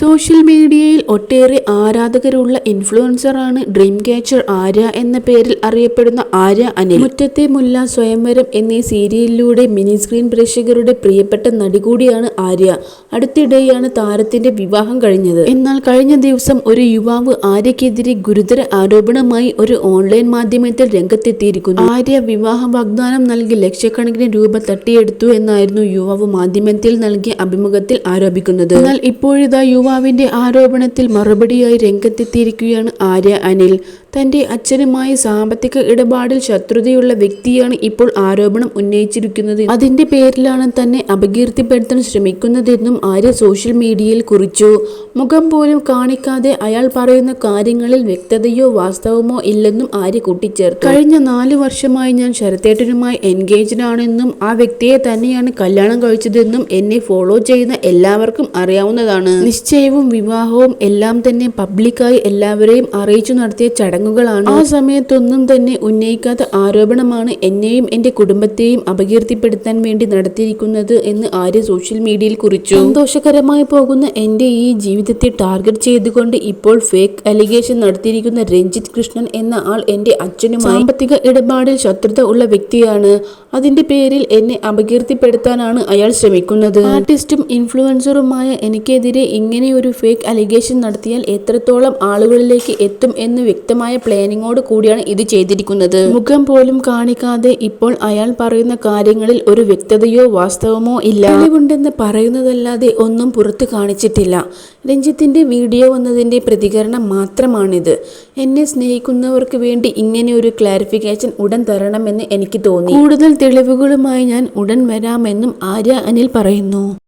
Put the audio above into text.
Social മീഡിയയിൽ ഒട്ടേറെ ആരാധകരുള്ള ഇൻഫ്ലുവൻസറാണ് ഡ്രീം ക്യാച്ചർ ആര്യ എന്ന പേരിൽ അറിയപ്പെടുന്ന ആര്യ അനിൽ. മുറ്റത്തെ മുല്ല സ്വയംവരം എന്നീ സീരിയലിലൂടെ മിനി സ്ക്രീൻ പ്രേക്ഷകരുടെ പ്രിയപ്പെട്ട നടി കൂടിയാണ് ആര്യ. അടുത്തിടെയാണ് താരത്തിന്റെ വിവാഹം കഴിഞ്ഞത്. എന്നാൽ കഴിഞ്ഞ ദിവസം ഒരു യുവാവ് ആര്യക്കെതിരെ ഗുരുതര ആരോപണമായി ഒരു ഓൺലൈൻ മാധ്യമത്തിൽ രംഗത്തെത്തിയിരിക്കുന്നു. ആര്യ വിവാഹ വാഗ്ദാനം നൽകി ലക്ഷക്കണക്കിന് രൂപ തട്ടിയെടുത്തു എന്നായിരുന്നു യുവാവ് മാധ്യമത്തിൽ നൽകിയ അഭിമുഖത്തിൽ ആരോപിക്കുന്നത്. എന്നാൽ ഇപ്പോഴിതാ യുവാവിന്റെ ആരോപണത്തിൽ മറുപടിയായി രംഗത്തെത്തിയിരിക്കുകയാണ് ആര്യ അനിൽ. തന്റെ അച്ഛനുമായി സാമ്പത്തിക ഇടപാടിൽ ശത്രുതയുള്ള വ്യക്തിയാണ് ഇപ്പോൾ ആരോപണം ഉന്നയിച്ചിരിക്കുന്നത്. അതിന്റെ പേരിലാണ് തന്നെ അപകീർത്തിപ്പെടുത്താൻ ശ്രമിക്കുന്നതെന്നും ആര്യ സോഷ്യൽ മീഡിയയിൽ കുറിച്ചു. മുഖം പോലും കാണിക്കാതെ അയാൾ പറയുന്ന കാര്യങ്ങളിൽ വ്യക്തതയോ വാസ്തവമോ ഇല്ലെന്നും ആര്യ കൂട്ടിച്ചേർത്തു. കഴിഞ്ഞ നാല് വർഷമായി ഞാൻ ശരത്തേട്ടനുമായി എൻഗേജ്ഡ് ആണെന്നും ആ വ്യക്തിയെ തന്നെയാണ് കല്യാണം കഴിച്ചതെന്നും എന്നെ ഫോളോ ചെയ്യുന്ന എല്ലാവർക്കും അറിയാവുന്നതാണ്. നിശ്ചയവും വിവാഹവും എല്ലാം തന്നെ പബ്ലിക്കായി എല്ലാവരെയും അറിയിച്ചു നടത്തിയ ചടങ്ങുകളാണ്. ആ സമയത്തൊന്നും തന്നെ ഉന്നയിക്കാത്ത ആരോപണമാണ് എന്നെയും എന്റെ കുടുംബത്തെയും അപകീർത്തിപ്പെടുത്താൻ വേണ്ടി നടത്തിയിരിക്കുന്നത് എന്ന് ആര്യ സോഷ്യൽ മീഡിയയിൽ കുറിച്ചു. സന്തോഷകരമായി പോകുന്ന എന്റെ ഈ ജീവിതത്തെ ടാർഗറ്റ് ചെയ്തുകൊണ്ട് ഇപ്പോൾ ഫേക്ക് അലിഗേഷൻ നടത്തിയിരിക്കുന്ന രഞ്ജിത്ത് കൃഷ്ണൻ എന്ന ആൾ എന്റെ അച്ഛനുമായി സാമ്പത്തിക ഇടപാടിൽ ശത്രുത ഉള്ള വ്യക്തിയാണ്. അതിന്റെ പേരിൽ എന്നെ അപകീർത്തിപ്പെടുത്താനാണ് അയാൾ ശ്രമിക്കുന്നത്. ആർട്ടിസ്റ്റും ഇൻഫ്ലുവൻസറുമായ എനിക്കെതിരെ ഇങ്ങനെ ഒരു ഫേക്ക് അലിഗേഷൻ നടത്തിയാൽ എത്രത്തോളം ആളുകളിലേക്ക് എത്തും എന്ന് വ്യക്തമായ പ്ലാനിങ്ങോട് കൂടിയാണ് ഇത് ചെയ്തിരിക്കുന്നത്. മുഖം പോലും കാണിക്കാതെ ഇപ്പോൾ അയാൾ പറയുന്ന കാര്യങ്ങളിൽ ഒരു വ്യക്തതയോ വാസ്തവമോ ഇല്ല. തെളിവുണ്ടെന്ന് പറയുന്നതല്ലാതെ ഒന്നും പുറത്തു കാണിച്ചിട്ടില്ല. രഞ്ജിത്തിന്റെ വീഡിയോ വന്നതിന്റെ പ്രതികരണം മാത്രമാണിത്. എന്നെ സ്നേഹിക്കുന്നവർക്ക് വേണ്ടി ഇങ്ങനെ ഒരു ക്ലാരിഫിക്കേഷൻ ഉടൻ തരണമെന്ന് എനിക്ക് തോന്നി. കൂടുതൽ തെളിവുകളുമായി ഞാൻ ഉടൻ വരാമെന്നും ആര്യ അനിൽ പറയുന്നു.